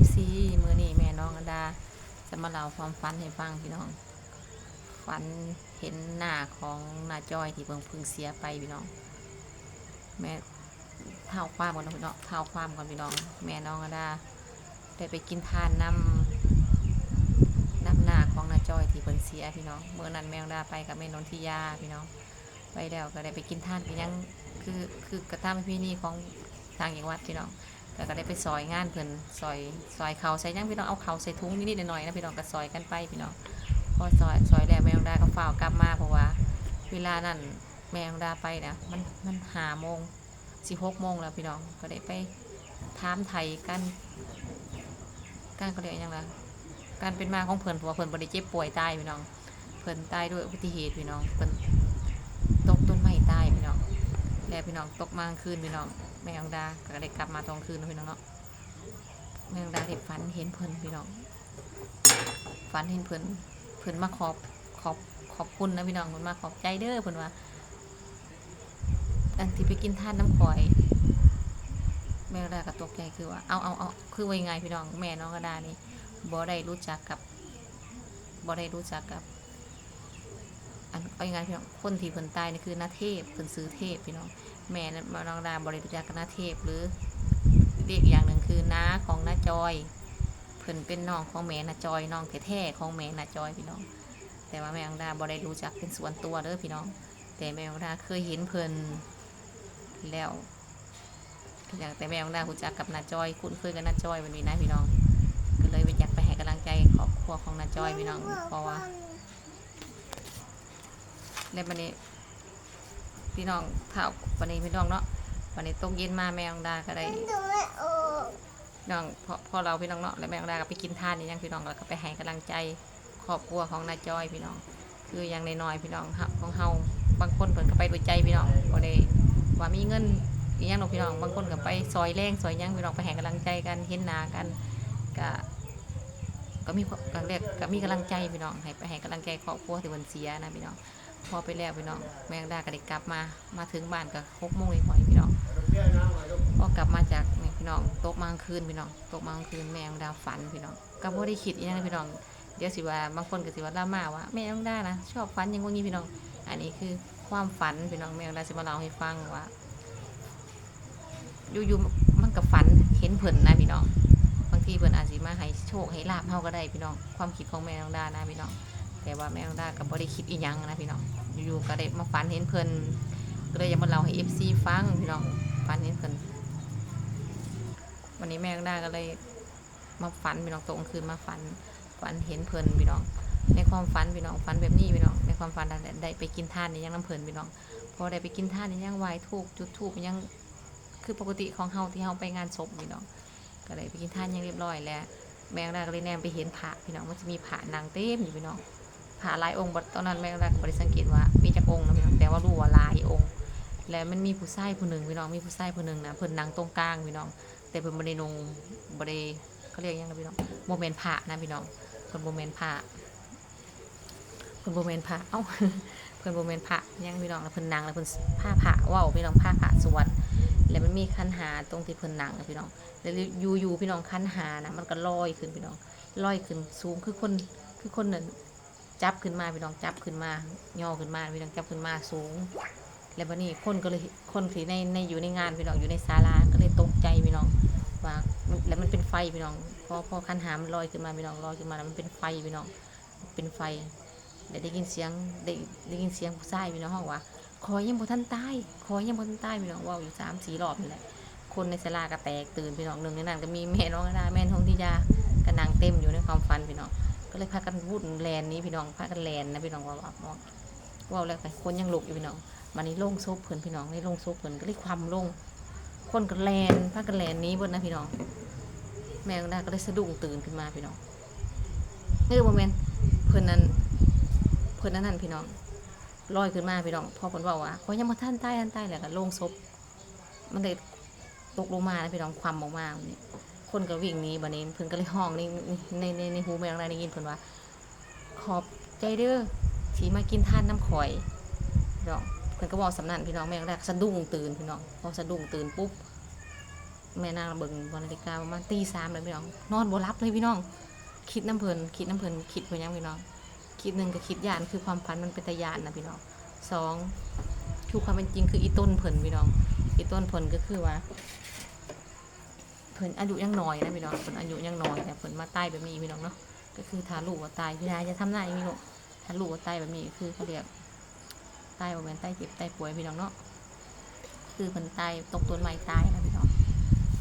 FC มือนี่แม่น้องอดา จะมาเล่าความฝันให้ฟังพี่น้องฝันเห็นหน้าของนาจอยที่เพิ่งเพึ่งเสียไปพี่น้อง แม่เท่าความก่อนพี่น้องเท่าความก่อนพี่น้อง แม่น้องอดาได้ไปกินทานน้ำน้ำหน้าของนาจอยที่เพิ่นเสียพี่น้องเมื่อนั้นแม่น้องดาไปกับแม่นนทิยาพี่น้องไปแล้วก็ได้ไปกินทานกันยังคือคือกระทำพี่นี่ของทางจังวัดพี่น้อง แล้วก็ได้ไปซอยงานเพิ่นซอยซอยเขาใส่ยังพี่น้องเอาเขาใส่ถุงนิดๆหน่อยๆนะพี่น้องก็ซอยกันไปพี่น้องพอซอยซอยแล้วแม่องดาก็ฝ้าวกลับมาเพราะว่า เวลานั้นแม่องดาไปนะมันมันหาโมงสิหกโมงแล้วพี่น้องก็ได้ไปถามไทยกันการเขาเรียกยังไงการเป็นมาของเพิ่นเพราะว่าเพิ่นบ่ได้เจ็บป่วยตายพี่น้อง เพิ่นตายด้วยอุบัติเหตุพี่น้องเพิ่นตกต้นไม้ตายพี่น้องแล้วพี่น้องตกมากลางคืนพี่น้อง แม่องดาก็ได้กลับมาตอนคืนพี่น้องเนาะแม่องดาเด็กฝันเห็นเพิ่นพี่น้องฝันเห็นเพิ่นเพิ่นมาขอบขอบขอบคุณนะพี่น้องเพิ่นมาขอบใจเด้อเพิ่นว่าอันที่ไปกินท่านน้ำข่อย แม่องดาก็ตกใจคือว่าเอาเอาเอาคือว่ายังไงพี่น้องแม่น้องกระดานี่บ่ได้รู้จักกับบ่ได้รู้จักกับ อันเอายังไงพี่น้องคนที่เพิ่นตายนี่คือนาเทพเพิ่นซื้อเทพพี่น้อง แม่นั้นมานองดาบริจาคนาเทพหรือเรียกอีกอย่างหนึ่งคือน้าของน้าจอยเพิ่นเป็นน้องของแม่น้าจอยน้องแท้ๆของแม่น้าจอยพี่น้อง แต่ว่าแม่น้องดาบริรู้จักเป็นส่วนตัวเด้อพี่น้อง แต่แม่น้องดาเคยเห็นเพิ่นแล้วอย่างแต่แม่น้องดารู้จักกับน้าจอย คุ้นเคยกับน้าจอยวันนี้นะพี่น้อง ก็เลยไปอยากไปให้กำลังใจครอบครัวของน้าจอยพี่น้องเพราะว่าในวันนี้ พี่น้องเท่าวันนี้พี่น้องเนาะวันนี้ตกเย็นมาแม่องดาก็ได้พี่น้องพอพอเราพี่น้องเนาะแล้วแม่องดาก็ไปกินทานนี่ยังพี่น้องแล้วก็ไปให้กำลังใจครอบครัวของนาจอยพี่น้อง คืออย่างน้อยๆพี่น้องเของเฮาบางคนเพิ่นก็ไปด้วยใจพี่น้องบ่ได้ว่ามีเงินอีหยังดอกพี่น้องบางคนก็ไปซอยแรงซอยยังพี่น้องไปให้กำลังใจกันเห็นหน้ากันก็ก็มีก็เรียกก็มีกำลังใจพี่น้องให้ไปให้กำลังใจครอบครัวที่เพิ่นเสียนะพี่น้อง พอไปแล้วพี่น้องแมงดาก็ได้กลับมามาถึงบ้านก็หกโมงหน่อยๆพี่น้องพอกลับมาจากนี่พี่น้องตกมางคืนพี่น้องตกมางคืนแมงดาฝันพี่น้องก็บ่ได้คิดอีหยังนะพี่น้องเดี๋ยวสิว่าบางคนก็สิว่าล่ามาว่าแมงดานะชอบฝันอยังว่างี้พี่น้อง อันนี้คือความฝันพี่น้องแมงดาสิมาเล่าให้ฟังว่าอยู่ๆมันก็ฝันเห็นเพิ่นนะพี่น้องบางทีเพิ่นอาจสิมาให้โชคให้ลาภเฮาก็ได้พี่น้อง ความคิดของแมงดานะพี่น้อง แต่ว่าแม่องดาก็บ่ได้คิดอีหยังนะพี่น้องอยู่ๆก็ได้มาฝันเห็นเพิ่นก็เลยอยากมาเล่าให้ FC ฟังพี่น้องฝันเห็นเพิ่นวันนี้แม่องดาก็เลยมาฝันพี่น้องตกกลางคืนมาฝันฝันเห็นเพลินพี่น้อง ในความฝันพี่น้องฝันแบบนี้พี่น้องในความฝันได้ไปกินท่านนี่ยังน้ำเพลินพี่น้องพอได้ไปกินท่านนี่ยังไหวทูบจุดทูบยังคือปกติของเฮาที่เฮาไปงานศพพี่น้องก็เลยไปกินท่านยังเรียบร้อยแล้ว แม่องดาก็เลยแนมไปเห็นพระพี่น้องมันจะมีพระนางเต็มอยู่พี่น้อง ผาลายองค์ตอนนั้นแม่ก็ได้บริสังเกตว่ามีจักองค์นะพี่น้องแต่ว่ารู้ว่าลายองค์ แล้วมันมีผู้ชายผู้หนึ่งพี่น้องมีผู้ชายผู้หนึ่งนะเพิ่นนั่งตรงกลางพี่น้อง แต่เพิ่นบ่ได้นงบ่ได้เขาเรียกยังนะพี่น้องโมเมนต์พระนะพี่น้องเพิ่นโมเมนต์พระเพิ่นโมเมนต์พระเอ้าเพิ่นโมเมนต์พระยังพี่น้องแล้วเพิ่นนั่งแล้วเพิ่นผ้าพระเว้าพี่น้องผ้าพระสวดแล้วมันมีคันหาตรงที่เพิ่นนั่งนะพี่น้องแล้วอยู่ๆพี่น้องคันหานะมันก็ลอยขึ้นพี่น้องลอยขึ้นสูงคือคนคือคนนั้น จับขึ้นมาพี่น้องจับขึ้นมาย่อขึ้นมาพี่น้องจับขึ้นมาสูง แล้ววันนี้คนก็เลยคนที่ในในอยู่ในงานพี่น้องอยู่ในศาลาก็เลยตกใจพี่น้องว่าแล้วมันเป็นไฟพี่น้องพอพอคันหามนลอยขึ้นมาพี่น้องลอยขึ้นมาแล้วมันเป็นไฟพี่น้องเป็นไฟแล้วได้ยินเสียงได้ได้ยินเสียงผู้ชายพี่น้องห้องว่าขอยังบ่ทันใตายขอยังบ่ทันใตายพี่น้องว่าอยู่สามสี่รอบนี่แหละคนในศาลาก็แตกตื่นพี่น้องหนึ่งในนั้นก็มีแม่น้องนาแม่ท้องที่ยากระนางเต็มอยู่ในความฝันพี่น้อง ก็เลยพากันวุ่นแลนนี้พี่น้องพากันแลนนะพี่น้องว่าว่าว่าว่าแล้วแต่คนยังหลุกอยู่พี่น้องมันนี้โล่งซบเพิ่อนพี่น้องนี่โล่งซบเพิ่อนก็เลยความโล่งคนก็แลนพากันแลนนี้เบิดนะพี่น้อง แม่ก็ได้ก็เลยสะดุ้งตื่นขึ้นมาพี่น้องเออโมเมนเพิ่อนนั้นเพิ่อนนั้นนั่นพี่น้องลอยขึ้นมาพี่น้องพ่อเพิ่นบอกว่าขอยังมาท่านใต้ท่านใต้แหล้วก็โล่งซบมันเลยตกลงมานะพี่น้องความออกมาเนี่ย คนก็วิ่งหนีบัดนี้เพิ่นก็เลยห้องนี่ในในในหูแม่นางได้ยินเพิ่นว่า ขอบใจเด้อที่มากินท่านน้ำข่อยพี่น้องเพิ่นก็บอกสำนันพี่น้องแม่นางได้สะดุ้งตื่นพี่น้องพอสะดุ้งตื่นปุ๊บแม่นางเบิ่งบนาฬิกาประมาณตีสามเลยพี่น้องนอนบ่รับเลยพี่น้อง คิดน้ำเพลินคิดน้ำเพลินคิดไปยังพี่น้อง คิดหนึ่งก็คิดยานคือความฝันมันเป็นตะยานนะพี่น้องสองคือความเป็นจริงคืออีต้นเพิ่นพี่น้อง อีต้นเพิ่นก็คือว่า เพิ่นอายุยังน้อยนะพี่น้องเพิ่นอายุยังน้อยแต่เพิ่นมาตายแบบนี้พี่น้องเนาะก็คือถ้าลูกว่าตายพี่นายจะทำหน้าอย่างนี้ลูกถ้าลูกว่าตายแบบนี้คือเขาเรียกตายบ่แม่นตายเจ็บตายป่วยพี่น้องเนาะคือเพิ่นตายตกต้นไม้ตายนะพี่น้อง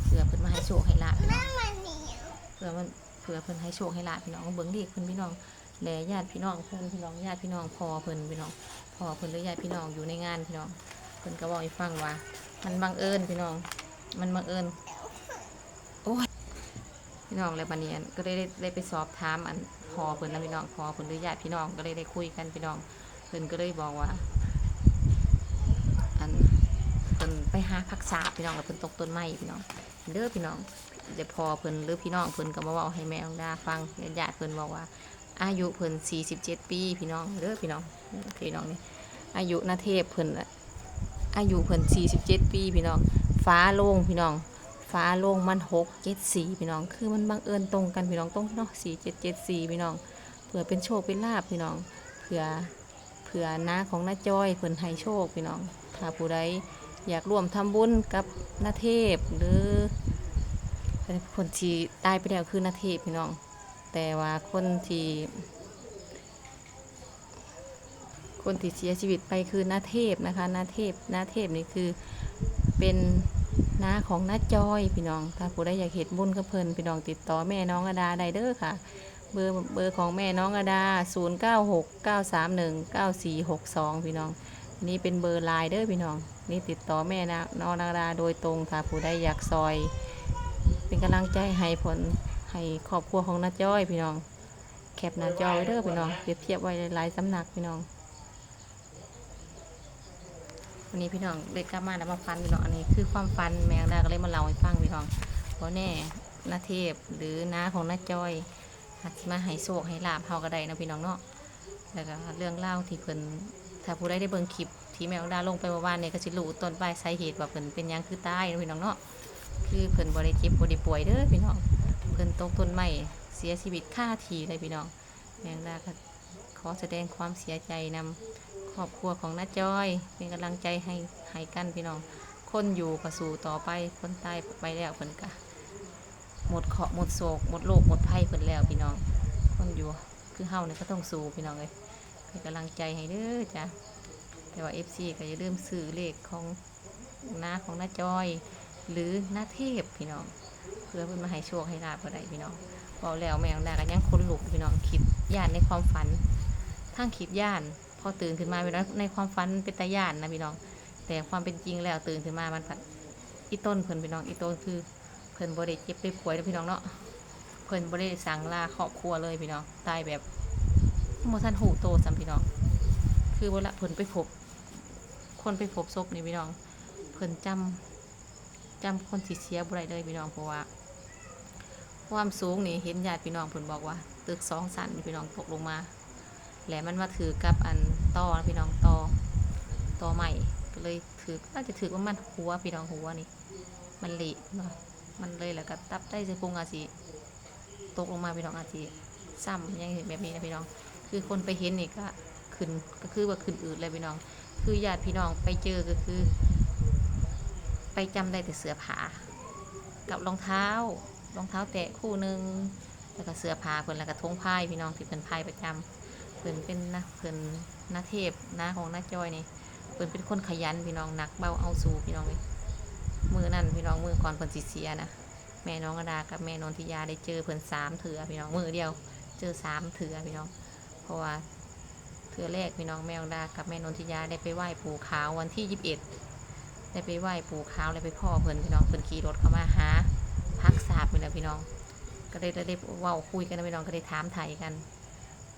เผื่อเพิ่นมาให้โชคให้ลาภพี่น้องเผื่อมันเผื่อเพิ่นให้โชคให้ลาภพี่น้องเบิ่งเลขเพิ่นพี่น้องแลญาติพี่น้องเพิ่นพี่น้องญาติพี่น้องพอเพิ่นพี่น้องพอเพิ่นหรือญาติพี่น้องอยู่ในงานพี่น้องเพิ่นก็บอกให้ฟังว่า มันบังเอิญพี่น้อง มันบังเอิญ พี่น้องแล้วบัดนี้อันก็ได้ได้ไปสอบถามอันพอเพิ่นนะพี่น้องพอเพิ่นหรือญาติพี่น้องก็เลยได้คุยกันพี่น้องเพิ่นก็เลยบอกว่า อันเพิ่นไปหาผักษาพี่น้องแล้วเพิ่นตกต้นไม้พี่น้องเด้อพี่น้องเดี๋ยวพอเพิ่นหรือพี่น้องเพิ่นก็มาเว้าให้แม่ของดาฟังญาติเพิ่นบอกว่า อายุเพิ่น47 ปีพี่น้องเด้อพี่น้องพี่น้องนี่อายุนาเทพเพิ่นอะอายุเพิ่น47 ปีพี่น้องฟ้าโล่งพี่น้อง ฟ้าโล่งมัน6 7 4พี่น้อง คือมันบังเอิญตรงกันพี่น้องตรงเนาะ4 7 7 4พี่น้อง เผื่อเป็นโชคเป็นลาภพี่น้อง เผื่อเผื่อน้าของน้าจ้อยเพิ่นให้โชคพี่น้อง ถ้าผู้ใดอยากร่วมทำบุญกับนาเทพหรือคนที่ตายไปแล้วคือนาเทพพี่น้อง แต่ว่าคนที่คนที่เสียชีวิตไปคือนาเทพนะคะนาเทพนาเทพนี่คือเป็น นาของน้าจอยพี่น้อง ถ้าผู้ใดอยากเห็นบุญกับเพิ่นพี่น้องติดต่อแม่น้องอดาได้เด้อค่ะ เบอร์เบอร์ของแม่น้องอดา 0969319462 พี่น้อง นี่เป็นเบอร์ไลน์เด้อพี่น้อง นี่ติดต่อแม่นะน้องอดาโดยตรงค่ะผู้ใดอยากซอย เป็นกำลังใจให้ผลให้ครอบครัวของน้าจอยพี่น้อง แคปหน้าจอไว้เด้อพี่น้องเปรียบเทียบไว้หลายสำนักพี่น้อง วันนี้พี่น้องได้กลับมาแล้วมาฟันพี่น้องอันนี้คือความฟันแมงดาก็เลยมาเล่าให้ฟังพี่น้องเพราะแน่นาเทพหรือน้าของน้าจอยอาจสิมาให้โศกให้ลาบเฮาก็ได้นะพี่น้องเนาะแล้วก็เรื่องเล่าที่เพิ่นถ้าผู้ใดได้เบิ่งคลิปที่แมวดาลงไปเมื่อวานเนี่ยก็สิรู้ต้นปลายสาเหตุว่าเพิ่นเป็นยังคือตายนะพี่น้องเนาะคือเพิ่นบ่ได้เจ็บบ่ได้ป่วยเด้อพี่น้องเพิ่นตกต้นไม้เสียชีวิตคาทีเลยพี่น้องแมงดาก็ขอแสดงความเสียใจนำ ครอบครัวของน้าจอย เป็นกำลังใจให้ให้กันพี่น้อง คนอยู่ก็สู่ต่อไป คนตายไปแล้วเพิ่นก็หมดเคาะหมดโศกหมดโรคหมดภัยเพิ่นแล้วพี่น้อง คนอยู่คือเฮาเนี่ยก็ต้องสู้พี่น้องเลยเป็นกำลังใจให้เด้อจ้ะแต่ว่า FC ก็อย่าลืมซื้อเลขของน้าของน้าจอย หรือน้าเทพพี่น้อง เพื่อเพิ่นมาให้โชคให้ลาบก็ได้พี่น้องบอกแล้วแมวดากันยังคนลุกพี่น้องคิดย่านในความฝันทั้งคิดย่านพ อตื่นขึ้นมาพี่น้องในความฝันเป็นตาย่านนะพี่น้อง แต่ความเป็นจริงแล้วตื่นขึ้นมามันผัดอีต้นเพิ่นพี่น้องอีต้นคือเพิ่นบ่ได้เจ็บไปป่วยนะพี่น้องเนาะเพิ่นบ่ได้สั่งลาครอบครัวเลยพี่น้องตายแบบโมทันหูโตซ้ำพี่น้อง คือเวลาเพิ่นไปพบ คนไปพบศพนี่พี่น้อง เพิ่นจำจำคนที่เสียบ่ได้เลยพี่น้องเพราะว่า ความสูงนี่เห็นญาติพี่น้องเพิ่นบอกว่า ตึกสองสันพี่น้องตกลงมา และมันมาถือกับอัน ต่อนะพี่น้องต่อต่อใหม่ก็เลยถือน่าจะถือว่ามันหัวพี่น้องหัวนี่ มันเละเนาะมันเลยแล้วก็ตับได้จะพุงอาสิตกลงมาพี่น้องอาสิซ้ำยังเห็นแบบนี้นะพี่น้อง คือคนไปเห็นนี่ก็ขึ้นก็คือว่าขึ้นอืดเลยพี่น้อง คือญาติพี่น้องไปเจอก็คือ ไปจำได้แต่เสื้อผ้ากับรองเท้ารองเท้าแตะคู่หนึ่งแล้วก็เสื้อผ้าเพิ่นแล้วก็ทงพายพี่น้องที่เพิ่นพายประจำเพิ่นเป็นนะเพิ่นนาเทพนาของนาจอยนี่เพิ่นเป็นคนขยันพี่น้องหนักเบาเอาสู่พี่น้องเลยมือนั่นพี่น้องมือก่อนเพิ่นสิเสียนะแม่น้องกระดากับแม่นนทิยาได้เจอเพิ่นสามเถือพี่น้องมือเดียว เจอสามเถือพี่น้อง เพราะว่าเถือแรกพี่น้องแม่นองดากับแม่นนทิยาได้ไปไหว้ปู่ขาววันที่ยี่สิบเอ็ดได้ไปไหว้ปู่ขาวเลยไปพ่อเพิ่นพี่น้องเพิ่นขี่รถเข้ามาหาพักสาบนี่แหละพี่น้อง ก็ได้ได้เว้าคุยกันนะพี่น้องก็ได้ถามไทยกัน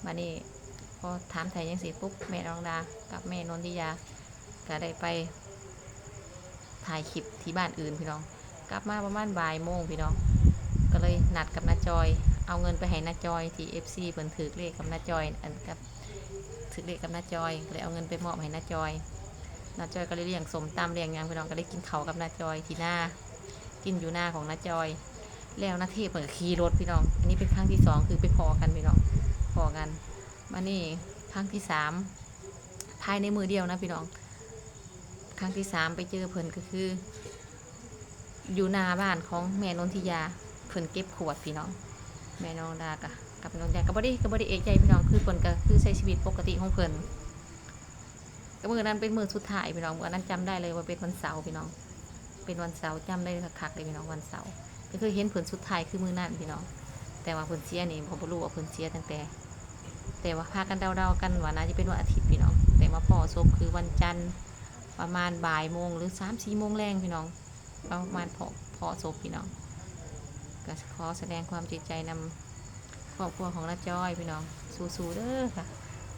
มานี่ พอถามไทยยังสิปุ๊บแม่น้องดา กับแม่นนทิยาก็ได้ไป ถ่ายคลิปที่บ้านอื่นพี่น้อง กลับมาประมาณบ่ายโมงพี่น้อง ก็เลยนัดกับนาจอย เอาเงินไปให้นาจอยที่ FC เพิ่นถือเลขกับนาจอยอันกับถือเลขกับนาจอยก็เลยเอาเงินไปมอบให้นาจอยนาจอยก็เลยเลี้ยงสมตำเลี้ยงหยังพี่น้องก็ได้กินเขากับนาจอยที่หน้ากินอยู่หน้าของนาจอย แล้วนาเทพเปิดขี่รถพี่น้อง อันนี้เป็นครั้งที่สองคือไปพอกันพี่น้องพอกัน มานี่ครั้งที่สามภายในมือเดียวนะพี่น้อง ครั้งที่สามไปเจอเพิ่นก็คือ อยู่หน้าบ้านของแม่นนทิยาเพิ่นเก็บขวดพี่น้อง แม่น้องดากะกับน้องแดงก็บ่ได้ก็บ่ได้เอกใจพี่น้องคือเพิ่นก็คือใช้ชีวิตปกติของเพิ่นก็มือนั้นเป็นมือสุดท้ายพี่น้องมือนั้นจำได้เลยว่าเป็นวันเสาร์พี่น้อง เป็นวันเสาร์จำได้คักๆเลยพี่น้องวันเสาร์ก็คือเห็นเพิ่นสุดท้ายคือมือนั้นพี่น้อง แต่ว่าเพิ่นเสียนี่ผมบ่รู้ว่าเพิ่นเสียตั้งแต่ แต่ว่าพากันเดาๆกันว่าน่าจะเป็นวันอาทิตย์พี่น้อง แต่มาพอศพคือวันจันทร์ประมาณบ่ายโมงหรือสามสี่โมงแรงพี่น้องประมาณพอพอศพพี่น้องก็ขอแสดงความเสียใจนำครอบครัวของน้าจ้อยพี่น้อง สู้ๆเด้อค่ะ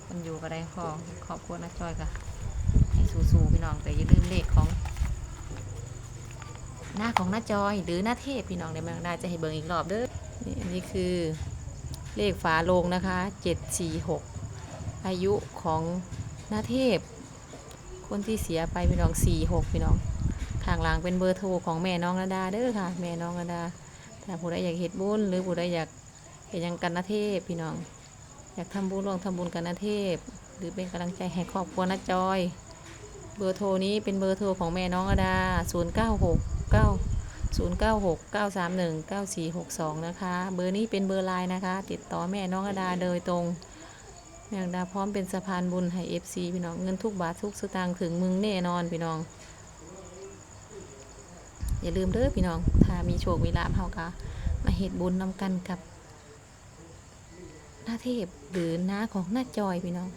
มันอยู่กับได้ของครอบครัวน้าจ้อยค่ะให้สู้ๆพี่น้องแต่อย่าลืมเลขของ หน้าของน้าจอยหรือหน้าเทพพี่น้องในเมืองได้จะให้เบิ่งอีกรอบเด้อนี่นนี้คือ เลขฝาโลงนะคะเจ็ดสี่หกอายุของนาเทพ คนที่เสียไปพี่น้องสี่หกพี่น้อง ข้างหลังเป็นเบอร์โทรของแม่น้องระดาเด้อค่ะ แม่น้องระดา ถ้าผู้ใดอยากเฮ็ดบุญหรือผู้ใดอยากเฮ็ดหยังกันนาเทพพี่น้อง อยากทำบุญร่วมทำบุญกันนาเทพ หรือเป็นกำลังใจให้ครอบครัวนาจอย เบอร์โทรนี้เป็นเบอร์โทรของแม่น้องระดา 0 9 0 9 6 9 3 1 9 4 6 2 นะคะ เบอร์นี้เป็นเบอร์ไลน์นะคะ ติดต่อแม่น้องระดาโดยตรง แม่น้องดาพร้อมเป็นสะพานบุญให้ FC พี่น้อง เงินทุกบาททุกสตางค์ถึงมึงแน่นอนพี่น้อง อย่าลืมเด้อพี่น้อง ถ้ามีโชคมีลาภเฮาก็มาเฮ็ดบุญนำกันกับหน้าเทพหรือน้าของหน้าจอยพี่น้อง